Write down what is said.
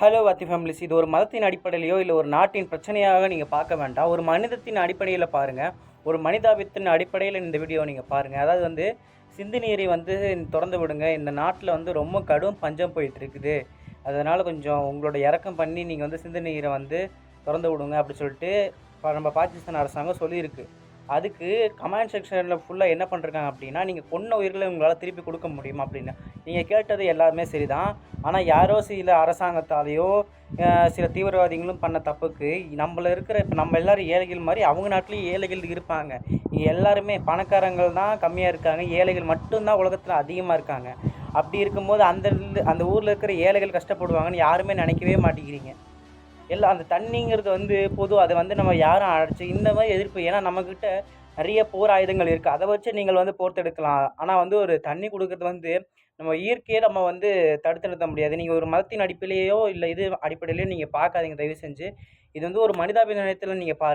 Hello வாத்தி families இது ஒரு மதத்தின் அடிப்படையிலையோ இல்லை ஒரு நாட்டின் பிரச்சனையாக நீங்கள் பார்க்க வேண்டாம். ஒரு மனிதத்தின் அடிப்படையில் பாருங்கள் ஒரு மனிதாபித்தின் அடிப்படையில் இந்த வீடியோ நீங்கள் பாருங்கள் அதாவது வந்து சிந்து நீரை வந்து திறந்து விடுங்க. இந்த நாட்டில் வந்து ரொம்ப கடும் பஞ்சம் போயிட்டு இருக்குது அதனால் கொஞ்சம் உங்களோட இறக்கம் பண்ணி நீங்கள் வந்து சிந்து நீரை வந்து திறந்து விடுங்க அப்படி சொல்லிட்டு நம்ம பாகிஸ்தான் அரசாங்கம் சொல்லியிருக்கு. அதுக்கு கமெண்ட் செக்ஷனில் ஃபுல்லாக என்ன பண்ணிருக்காங்க அப்படின்னா நீங்கள் கொன்ன உயிர்களை உங்களால் திருப்பி கொடுக்க முடியுமா அப்படின்னு. நீங்கள் கேட்டது எல்லாமே சரிதான். ஆனால் யாரோ சில அரசாங்கத்தாலேயோ சில தீவிரவாதிகளும் பண்ண தப்புக்கு நம்மள இருக்கிற இப்போ நம்ம எல்லாரும் ஏழைகள் மாதிரி அவங்க நாட்டிலையும் ஏழைகள் இருப்பாங்க. இங்கே எல்லாருமே பணக்காரங்கள் தான் கம்மியாக இருக்காங்க. ஏழைகள் மட்டும்தான் உலகத்தில் அதிகமாக இருக்காங்க. அப்படி இருக்கும்போது அந்த அந்த ஊரில் இருக்கிற ஏழைகள் கஷ்டப்படுவாங்கன்னு யாருமே நினைக்கவே மாட்டேங்கிறீங்க. எல்லாம் அந்த தண்ணிங்கிறது வந்து பொது அதை வந்து நம்ம யாரும் அடைச்சி இந்த மாதிரி எதிர்ப்பு ஏன்னா நம்மக்கிட்ட நிறைய போர் ஆயுதங்கள் இருக்குது அதை வச்சு நீங்கள் வந்து போர்த்தெடுக்கலாம் ஆனால் வந்து ஒரு தண்ணி கொடுக்கறது வந்து நம்ம இயற்கையை நம்ம வந்து தடுத்து நிறுத்த முடியாது. நீங்கள் ஒரு மதத்தின் அடிப்படையிலையோ இல்லை இது அடிப்படையிலையோ நீங்கள் பார்க்காதீங்க. தயவு செஞ்சு இது வந்து ஒரு மனிதாபிநயத்தில் நீங்கள் பாருங்கள்